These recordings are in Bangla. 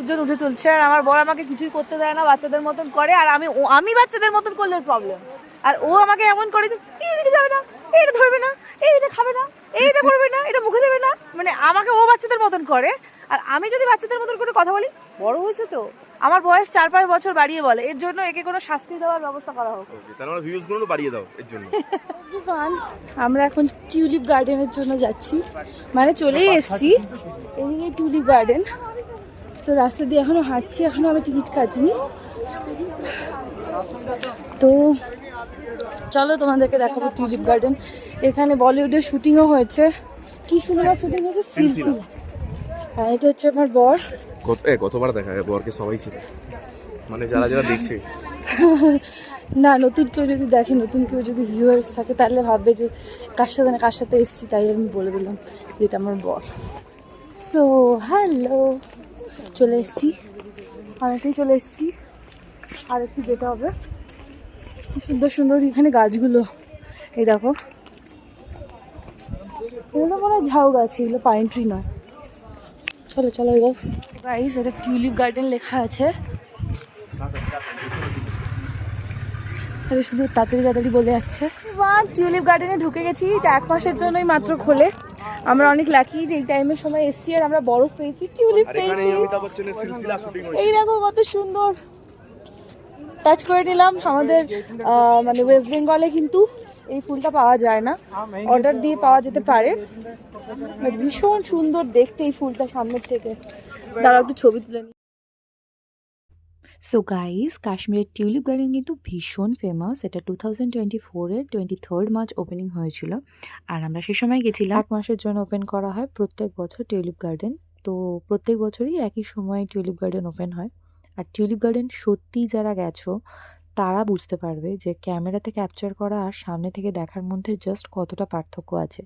লোকজন উঠে তুলছে আর আমার বর আমাকে কিছুই করতে দেয় না বাচ্চাদের মতন করে আর আমি ও- আমি বাচ্চাদের মতন করলে প্রবলেম আর ও আমাকে এমন করে যে এই দিকে যাবে না এইটা ধরবে না এইটা খাবে না এইটা করবে না এটা মুখে দেবে না। মানে আমাকে ও বাচ্চাদের মতন করে। আর আমি যদি বাচ্চাদের মতন করে কথা বলি বড় হয়েছে তো? আমার বয়স চার পাঁচ বছর বাড়িয়ে বলে এর জন্য একে কোনো শাস্তি দেওয়ার ব্যবস্থা করা হোক। তাহলে ভিউজগুলো বাড়িয়ে দাও এর জন্য। আমরা এখন টিউলিপ গার্ডেনের জন্য যাচ্ছি। মানে চলেই এসেছি। এদিকে টিউলিপ গার্ডেন তো রাস্তা দিয়ে এখনও হাঁটছি এখনও আমি টিকিট কাটিনি। তো চলো তোমাদেরকে দেখাবো টিউলিপ গার্ডেন। এখানে বলিউডের শুটিংও হয়েছে। কি সিনেমা শুটিং হয়েছে? সিলসিলা। হ্যাঁ এটা হচ্ছে আমার বর। কতবার দেখা যায় বরকে সবাই ছিল মানে যারা যারা দেখছে। না নতুন কেউ যদি দেখে নতুন কেউ যদি ভিউয়ার্স থাকে তাহলে ভাববে যে কার সাথে না কার সাথে এসছি তাই আমি বলে দিলাম যে এটা আমার বর। সো হ্যালো চলে এসছি। অনেকটাই চলে এসছি। আর একটু যেতে হবে। কি সুন্দর সুন্দর এখানে গাছগুলো। এই দেখো। এগুলো মনে হয় ঝাউ গাছ, এগুলো পাইন ট্রি নয়। চলো চলো এবার। গাইস এটা টিউলিপ গার্ডেন লেখা আছে। শুধু তাড়াতাড়ি তাড়াতাড়ি বলে যাচ্ছে। টিউলিপ গার্ডেনে ঢুকে গেছি এক মাসের জন্যই মাত্র খোলে। আমরা অনেক লাকি যে এই টাইমের সময় এসছি আর আমরা বরফ পেয়েছি টিউলিপ পেয়েছি। এই দেখো কত সুন্দর। টাচ করে নিলাম আমাদের মানে ওয়েস্ট বেঙ্গলে কিন্তু এই ফুলটা পাওয়া যায় না। অর্ডার দিয়ে পাওয়া যেতে পারে। But ভীষণ সুন্দর দেখতে এই ফুলটা সামনের থেকে। তারা একটু ছবি তুলে সো গাইস কাশ্মীরের টিউলিপ গার্ডেন কিন্তু ভীষণ ফেমাস এটা টু থাউজেন্ড টোয়েন্টি ফোরের টোয়েন্টি থার্ড মার্চ ওপেনিং হয়েছিল। আর আমরা সে সময় গেছিলাম। এক মাসের জন্য ওপেন করা হয় প্রত্যেক বছর টিউলিপ গার্ডেন তো প্রত্যেক বছরই একই সময় টিউলিপ গার্ডেন ওপেন হয়। আর টিউলিপ গার্ডেন সত্যি যারা গেছো, তারা বুঝতে পারবে যে ক্যামেরাতে ক্যাপচার করা আর সামনে থেকে দেখার মধ্যে জাস্ট কতটা পার্থক্য আছে।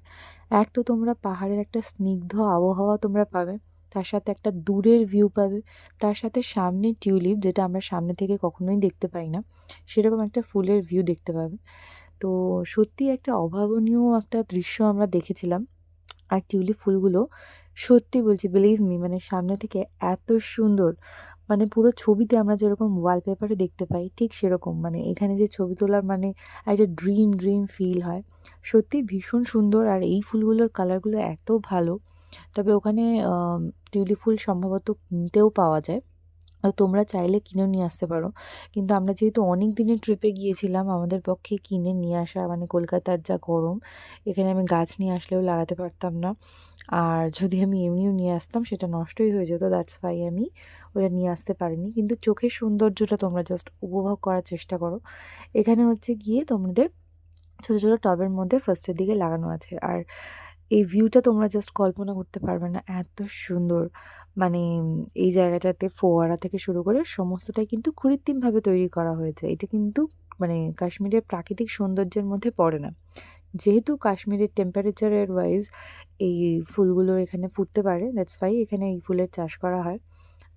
এক তো তোমরা পাহাড়ের একটা স্নিগ্ধ আবহাওয়া তোমরা পাবে। তার সাথে একটা দূরের ভিউ পাবে। তার সাথে সামনে টিউলিপ যেটা আমরা সামনে থেকে কখনোই দেখতে পাই না, সেরকম একটা ফুলের ভিউ দেখতে পাবে। তো সত্যি একটা অভাবনীয় একটা দৃশ্য আমরা দেখেছিলাম। আর টিউলিপ ফুলগুলো সত্যি বলছি বিলিভ মি মানে সামনে থেকে এত সুন্দর। মানে পুরো ছবিতে আমরা যেরকম ওয়ালপেপারে দেখতে পাই, ঠিক সেরকম। মানে এখানে যে ছবি তোলার মানে একটা ড্রিম ড্রিম ফিল হয়। সত্যি ভীষণ সুন্দর। আর এই ফুলগুলোর কালারগুলো এত ভালো। তবে ওখানে টিউলিপ ফুল সম্ভবত কিনতেও পাওয়া যায়। তোমরা চাইলে কিনেও নিয়ে আসতে পারো। কিন্তু আমরা যেহেতু অনেক দিনের ট্রিপে গিয়েছিলাম, আমাদের পক্ষে কিনে নিয়ে আসা মানে কলকাতার যা গরম, এখানে আমি গাছ নিয়ে আসলেও লাগাতে পারতাম না। আর যদি আমি এমনিও নিয়ে আসতাম, সেটা নষ্টই হয়ে যেত দ্যাটস ফাই আমি ওটা নিয়ে আসতে পারিনি। কিন্তু চোখের সৌন্দর্যটা তোমরা জাস্ট উপভোগ করার চেষ্টা করো। এখানে হচ্ছে গিয়ে তোমাদের ছোটো ছোটো টবের মধ্যে ফার্স্টের দিকে লাগানো আছে। আর এই ভিউটা তোমরা জাস্ট কল্পনা করতে পারবে না, এত সুন্দর। মানে এই জায়গাটাতে ফোয়ারা থেকে শুরু করে সমস্তটাই কিন্তু কৃত্রিমভাবে তৈরি করা হয়েছে। এটা কিন্তু মানে কাশ্মীরের প্রাকৃতিক সৌন্দর্যের মধ্যে পড়ে না। যেহেতু কাশ্মীরের টেম্পারেচারের ওয়াইজ এই ফুলগুলো এখানে ফুটতে পারে দ্যাটস ফাই এখানে এই ফুলের চাষ করা হয়।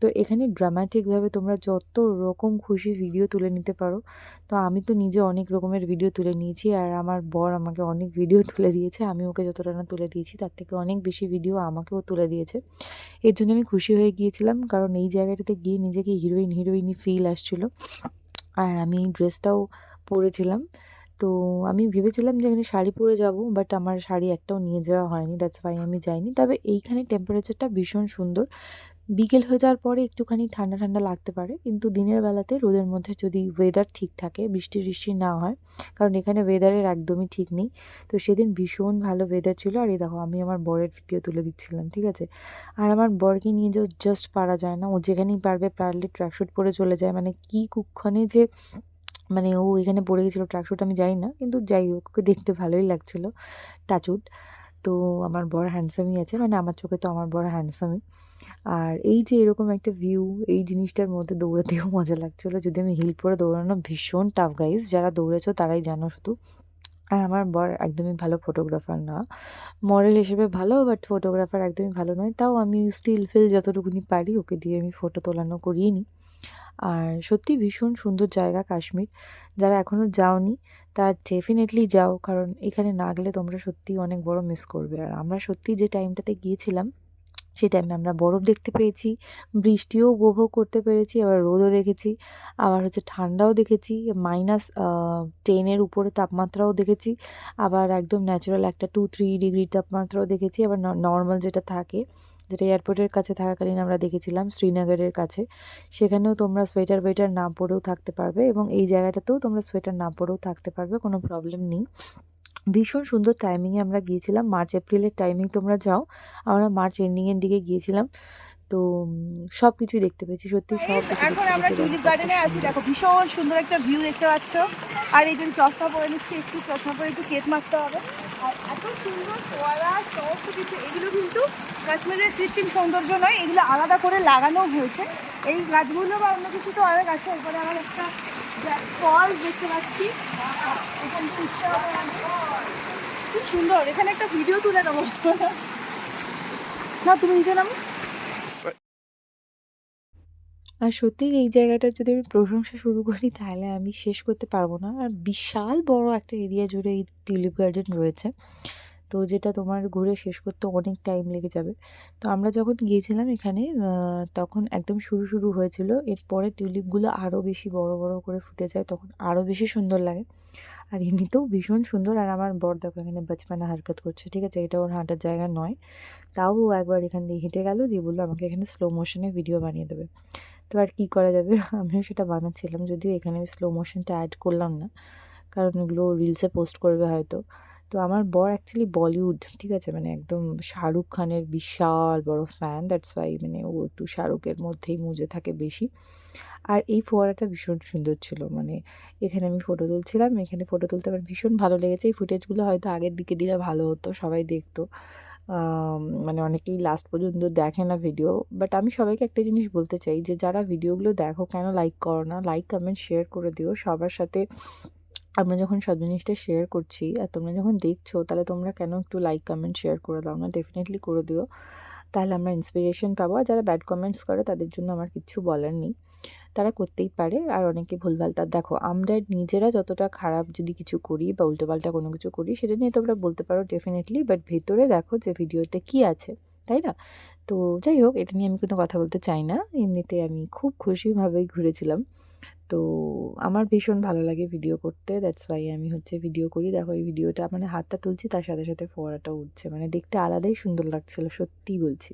তো এখানে ড্রামাটিকভাবে তোমরা যত রকম খুশি ভিডিও তুলে নিতে পারো, তো আমি তো নিজে অনেক রকমের ভিডিও তুলে নিয়েছি আর আমার বর আমাকে অনেক ভিডিও তুলে দিয়েছে, আমি ওকে যতটা না তুলে দিয়েছি তার থেকে অনেক বেশি ভিডিও আমাকেও তুলে দিয়েছে। এর জন্য আমি খুশি হয়ে গিয়েছিলাম কারণ এই জায়গাটাতে গিয়ে নিজেকে হিরোইন হিরোইনই ফিল আসছিল। আর আমি এই ড্রেসটাও পরেছিলাম। তো আমি ভেবেছিলাম যে এখানে শাড়ি পরে যাব বাট আমার শাড়ি একটাও নিয়ে যাওয়া হয়নি দ্যাটস ওয়াই আমি যাইনি। তবে এইখানে টেম্পারেচারটা ভীষণ সুন্দর। বিকেল হয়ে যাওয়ার পরে একটুখানি ঠান্ডা ঠান্ডা লাগতে পারে, কিন্তু দিনের বেলাতে রোদের মধ্যে যদি ওয়েদার ঠিক থাকে, বৃষ্টি বৃষ্টি না হয়, কারণ এখানে ওয়েদারের একদমই ঠিক নেই। তো সেদিন ভীষণ ভালো ওয়েদার ছিল, আর এই দেখো আমি আমার বরের ভিডিও তুলে দিচ্ছিলাম, ঠিক আছে? আর আমার বরকে নিয়ে জাস্ট জাস্ট পারা যায় না, ও যেখানেই পারবে পারলে ট্র্যাকশুট পরে চলে যায় মানে কী কুক্ষণে যে মানে ও এখানে পড়ে গেছিল ট্র্যাকশুট আমি জানি না, কিন্তু যাই হোক, ওকে দেখতে ভালোই লাগছিল টাচুট তো আমার বড় হ্যান্ডসামই আছে মানে আমার চোখে তো আমার বড় হ্যান্ডসামই আর এই যে এরকম একটা ভিউ এই জিনিসটার মধ্যে দৌড়াতেও মজা লাগছিল। যদি আমি হিল পরে দৌড়ানো ভীষণ টাফ গাইজ যারা দৌড়েছো তারাই জানো শুধু। আর আমার বর একদমই ভালো ফটোগ্রাফার না। মডেল হিসেবে ভালো বাট ফটোগ্রাফার একদমই ভালো নয়। তাও আমি স্টিল ফিল যতটুকুনি পারি, ওকে দিয়ে আমি ফটো তোলানো করিয়ে নিই আর সত্যি ভীষণ সুন্দর জায়গা কাশ্মীর। যারা এখনও যাওনি, তারা ডেফিনেটলি যাও, কারণ এখানে না গেলে তোমরা সত্যি অনেক বড় মিস করবে। আর আমরা সত্যি যে টাইমটাতে গিয়েছিলাম সেই টাইমে আমরা বরফ দেখতে পেয়েছি, বৃষ্টিও উপভোগ করতে পেরেছি, আবার রোদও দেখেছি, আবার হচ্ছে ঠান্ডাও দেখেছি মাইনাস টেনের উপরে তাপমাত্রাও দেখেছি, আবার একদম ন্যাচারাল একটা টু থ্রি ডিগ্রি তাপমাত্রাও দেখেছি, আবার নর্মাল যেটা থাকে, যেটা এয়ারপোর্টের কাছে থাকাকালীন আমরা দেখেছিলাম, শ্রীনগরের কাছে, সেখানেও তোমরা সোয়েটার ওয়েটার না পরেও থাকতে পারবে এবং এই জায়গাটাতেও তোমরা সোয়েটার না পরেও থাকতে পারবে, কোনো প্রবলেম নেই। ভীষণ সুন্দর টাইমিংয়ে আমরা গিয়েছিলাম। মার্চ এপ্রিলের টাইমিং তোমরা যাও। আমরা মার্চ এন্ডিংয়ের দিকে গিয়েছিলাম। তো সব কিছুই দেখতে পেয়েছি সত্যি সব এখন আমরা টিউলিপ গার্ডেনে আছি। দেখো ভীষণ সুন্দর একটা ভিউ দেখতে পাচ্ছ। আর এই যে চশমা পরে নিচ্ছি একটু চশমা পরে একটু কেট মারতে হবে। আর এত সুন্দর ফোয়ারা সমস্ত কিছু এগুলো কিন্তু কাশ্মীরের কৃত্রিম সৌন্দর্য নয় এগুলো আলাদা করে লাগানো হয়েছে। এই গাছগুলো বা অন্য কিছু তো অনেক আছে এরপরে আমার একটা সুন্দর। এখানে একটা ভিডিও তুলে দেবো। না, তুমি নামো। আর সত্যিই এই জায়গাটার যদি আমি প্রশংসা শুরু করি, তাহলে আমি শেষ করতে পারব না। আর বিশাল বড় একটা এরিয়া জুড়ে এই টিউলিপ গার্ডেন রয়েছে। তো যেটা তোমার ঘুরে শেষ করতে অনেক টাইম লেগে যাবে। তো আমরা যখন গিয়েছিলাম এখানে তখন একদম শুরু শুরু হয়েছিল। এরপরে টিউলিপগুলো আরও বেশি বড় বড় করে ফুটে যায়, তখন আরও বেশি সুন্দর লাগে। আর এমনিতেও ভীষণ সুন্দর। আর আমার বর দেখো এখানে বাচপানা হারকাত করছে, ঠিক আছে? এটা ওর হাঁটার জায়গা নয়। তাও ও একবার এখান দিয়ে হেঁটে গেল দিয়ে বলল আমাকে এখানে স্লো মোশনে ভিডিও বানিয়ে দেবে। তো আর কী করা যাবে? আমিও সেটা বানাচ্ছিলাম, যদিও এখানে আমি স্লো মোশনটা অ্যাড করলাম না। কারণ এগুলো রিলসে পোস্ট করবে হয়তো। তো আমার বর অ্যাকচুয়ালি বলিউড, ঠিক আছে? মানে একদম শাহরুখ খানের বিশাল বড় ফ্যান দ্যাটস ওয়াই মানে ও একটু শাহরুখের মধ্যেই মুজে থাকে বেশি। আর এই ফোয়ারাটা ভীষণ সুন্দর ছিল মানে এখানে আমি ফটো তুলছিলাম, এখানে ফটো তুলতে আমার ভীষণ ভালো লেগেছে। এই ফুটেজগুলো হয়তো আগের দিকে দিলে ভালো হতো, সবাই দেখতো। মানে অনেকেই লাস্ট পর্যন্ত দেখে না ভিডিও বাট আমি সবাইকে একটা জিনিস বলতে চাই যে, যারা ভিডিওগুলো দেখো, কেন লাইক করো না? লাইক কমেন্ট শেয়ার করে দিও। সবার সাথে আমরা যখন সব জিনিসটা শেয়ার করছি আর তোমরা যখন দেখছ, তাহলে তোমরা কেন একটু লাইক কমেন্ট শেয়ার করে দাও? না ডেফিনেটলি করে দিও। তাহলে আমরা ইন্সপিরেশন পাবো। আর যারা ব্যাড কমেন্টস করে, তাদের জন্য আমার কিচ্ছু বলার নেই। তারা করতেই পারে। আর অনেকে ভুলভাল তার দেখো, আমরা নিজেরা যতটা খারাপ যদি কিছু করি বা উল্টোপাল্টা কোনো কিছু করি, সেটা নিয়ে তোমরা বলতে পারো ডেফিনেটলি বাট ভেতরে দেখো যে ভিডিওতে কী আছে, তাই না? তো যাই হোক, এটা নিয়ে আমি কোনো কথা বলতে চাই না। এমনিতে আমি খুব খুশিভাবেই ঘুরেছিলাম। তো আমার ভীষণ ভালো লাগে ভিডিও করতে। দ্যাটস ওয়াই আমি হচ্ছে ভিডিও করি। দেখো এই ভিডিওটা মানে হাতটা তুলছি, তার সাথে সাথে ফোয়ারাটা উঠছে। মানে দেখতে আলাদাই সুন্দর লাগছিল সত্যিই বলছি।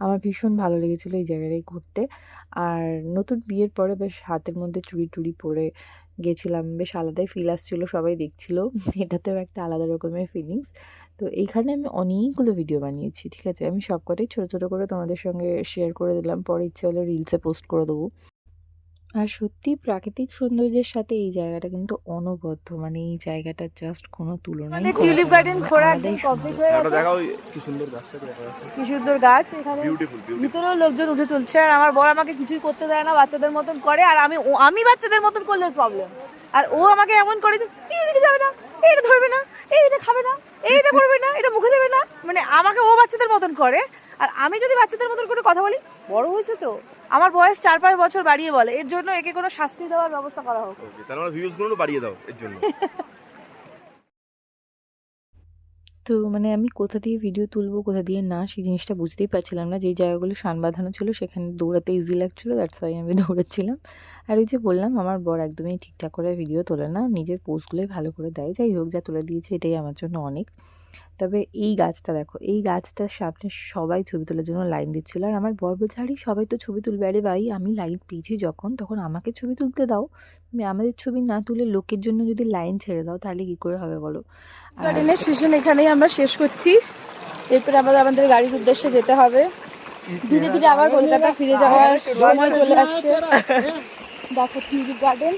আমার ভীষণ ভালো লেগেছিলো এই জায়গাটায় ঘুরতে। আর নতুন বিয়ের পরে বেশ হাতের মধ্যে চুড়ি টুড়ি পরে গেছিলাম। বেশ আলাদাই ফিল আসছিল, সবাই দেখছিল। এটাতেও একটা আলাদা রকমের ফিলিংস তো এইখানে আমি অনেকগুলো ভিডিও বানিয়েছি, ঠিক আছে? আমি সবকটাই ছোটো ছোটো করে তোমাদের সঙ্গে শেয়ার করে দিলাম। পরে ইচ্ছে হলে রিলসে পোস্ট করে দেবো। আর সত্যি প্রাকৃতিক সৌন্দর্যের সাথে এই জায়গাটা কিন্তু অনবদ্য। মানে এই জায়গাটার জাস্ট কোনো তুলনা আমাদের টিউলিপ গার্ডেন ঘোরা একদম কমপ্লিট হয়ে গেছে। দেখাও কি সুন্দর গাছটাকে দেখা যাচ্ছে। কি সুন্দর গাছ এখানে। বিউটিফুল বিউটিফুল ভিতরেও লোকজন উঠে তুলছে আর আমার বর আমাকে কিছুই করতে দেয় না বাচ্চাদের মতন করে আর আমি ও- আমি বাচ্চাদের মতন করলে প্রবলেম আর ও আমাকে এমন করে যে এই দিকে যাবে না? এইটা ধরবে না? এইটা খাবে না? এইটা করবে না? এটা মুখে দেবে না? মানে আমাকে ও বাচ্চাদের মতন করে। আর আমি যদি বাচ্চাদের মতন করে কথা বলি বড় হয়েছে তো। আমার বয়স চার পাঁচ বছর বাড়িয়ে বলে। এর জন্য একে কোনো শাস্তি দেওয়ার ব্যবস্থা করা হোক। ওকে তাহলে আমার ভিউজগুলো বাড়িয়ে দাও এর জন্য। তো মানে আমি কোথা দিয়ে ভিডিও তুলবো কোথা দিয়ে না সেই জিনিসটা বুঝতেই পারছিলাম না। যেই জায়গাগুলো সান বাঁধানো ছিল সেখানে দৌড়াতে ইজি লাগছিল দ্যাটস ওয়াই আমি দৌড়াচ্ছিলাম। আর ওই যে বললাম আমার বর একদমই ঠিকঠাক করে ভিডিও তোলে না নিজের পোস্টগুলোই ভালো করে দেয়। যাই হোক যা তুলে দিয়েছে এটাই আমার জন্য অনেক। তবে এই গাছটা দেখো, এই গাছটার সামনে সবাই ছবি তোলার জন্য লাইন দিচ্ছিল। আর আমার বর বলছে, আরে, সবাই তো ছবি তুলবে। আরে ভাই, আমি লাইন পেয়েছি যখন, তখন আমাকে ছবি তুলতে দাও। তুমি আমাদের ছবি না তুলে লোকের জন্য যদি লাইন ছেড়ে দাও, তাহলে কী করে হবে বলো? গার্ডেনের সেশন এখানেই আমরা শেষ করছি। এরপরে আমাদের আমাদের গাড়ির উদ্দেশ্যে যেতে হবে। ধীরে ধীরে আবার কলকাতা ফিরে যাওয়ার সময় চলে আসছে। দেখো টিউলিপ গার্ডেন।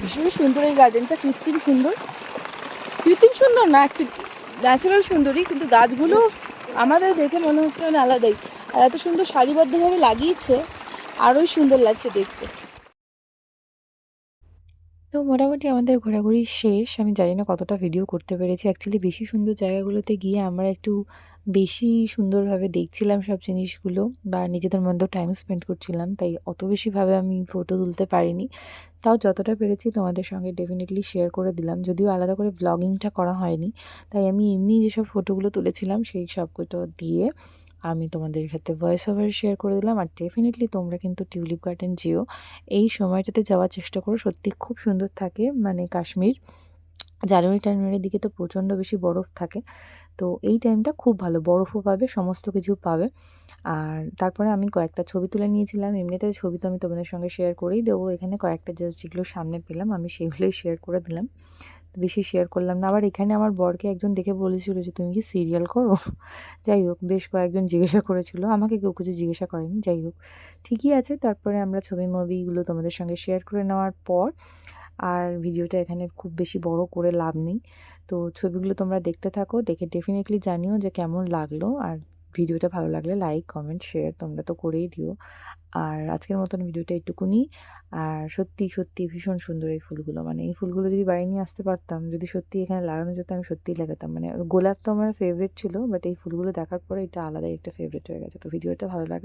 ভীষণ সুন্দর এই গার্ডেনটা, কৃত্রিম সুন্দর। কৃত্রিম সুন্দর না ন্যাচারাল সুন্দরী, কিন্তু গাছগুলো আমাদের দেখে মনে হচ্ছে মানে আলাদাই। আর এত সুন্দর সারিবদ্ধভাবে লাগিয়েছে, আরোই সুন্দর লাগছে দেখতে। তো মোটামুটি আমাদের ঘোরাঘুরি শেষ। আমি জানি না কতটা ভিডিও করতে পেরেছি। অ্যাকচুয়ালি বেশি সুন্দর জায়গাগুলোতে গিয়ে আমরা একটু বেশি সুন্দরভাবে দেখছিলাম সব জিনিসগুলো বা নিজেদের মধ্যেও টাইম স্পেন্ড করছিলাম। তাই অত বেশিভাবে আমি ফটো তুলতে পারিনি। তাও যতটা পেরেছি তোমাদের সঙ্গে ডেফিনেটলি শেয়ার করে দিলাম। যদিও আলাদা করে ব্লগিংটা করা হয়নি। তাই আমি এমনি যেসব ফটোগুলো তুলেছিলাম, সেই সবগুলো দিয়ে আমি তোমাদের সাথে ভয়েস ওভার শেয়ার করে দিলাম। আর ডেফিনেটলি তোমরা কিন্তু টিউলিপ গার্ডেন যেও। এই সময়টাতে যাওয়ার চেষ্টা করো। সত্যি খুব সুন্দর থাকে মানে কাশ্মীর। জানুয়ারি টানুয়ারির দিকে তো প্রচণ্ড বেশি বরফ থাকে। তো এই টাইমটা খুব ভালো। বরফও পাবে, সমস্ত কিছু পাবে। আর তারপরে আমি কয়েকটা ছবি তুলে নিয়েছিলাম। এমনিতে ছবি তো আমি তোমাদের সঙ্গে শেয়ার করেই দেবো। এখানে কয়েকটা জাস্ট যেগুলো সামনে পেলাম, আমি সেগুলোই শেয়ার করে দিলাম। বেশি শেয়ার করলাম না। আবার এখানে আমার বরকে একজন দেখে বলেছিল যে, তুমি কি সিরিয়াল করো? যাই হোক, বেশ কয়েকজন জিজ্ঞাসা করেছিল। আমাকে কেউ কিছু জিজ্ঞাসা করেনি, যাই হোক। ঠিকই আছে, তারপরে আমরা ছবি মুভিগুলো তোমাদের সঙ্গে শেয়ার করে নেওয়ার পর আর ভিডিওটা এখানে খুব বেশি বড় করে লাভ নেই। তো ছবিগুলো তোমরা দেখতে থাকো, দেখে ডেফিনেটলি জানিও যে কেমন লাগল। আর ভিডিওটা ভালো লাগলে লাইক কমেন্ট শেয়ার তোমরা তো করেই দিও। আর আজকের মতন ভিডিওটা একটুকুনি আর সত্যি সত্যি ভীষণ সুন্দর এই ফুলগুলো। মানে এই ফুলগুলো যদি বাড়ি নিয়ে আসতে পারতাম, যদি সত্যি এখানে লাগানো যেত, আমি সত্যিই লাগাতাম। মানে গোলাপ তো আমার ফেভারিট ছিল বাট এই ফুলগুলো দেখার পরে এটা আলাদাই একটা ফেভারিট হয়ে গেছে। তো ভিডিওটা ভালো লাগে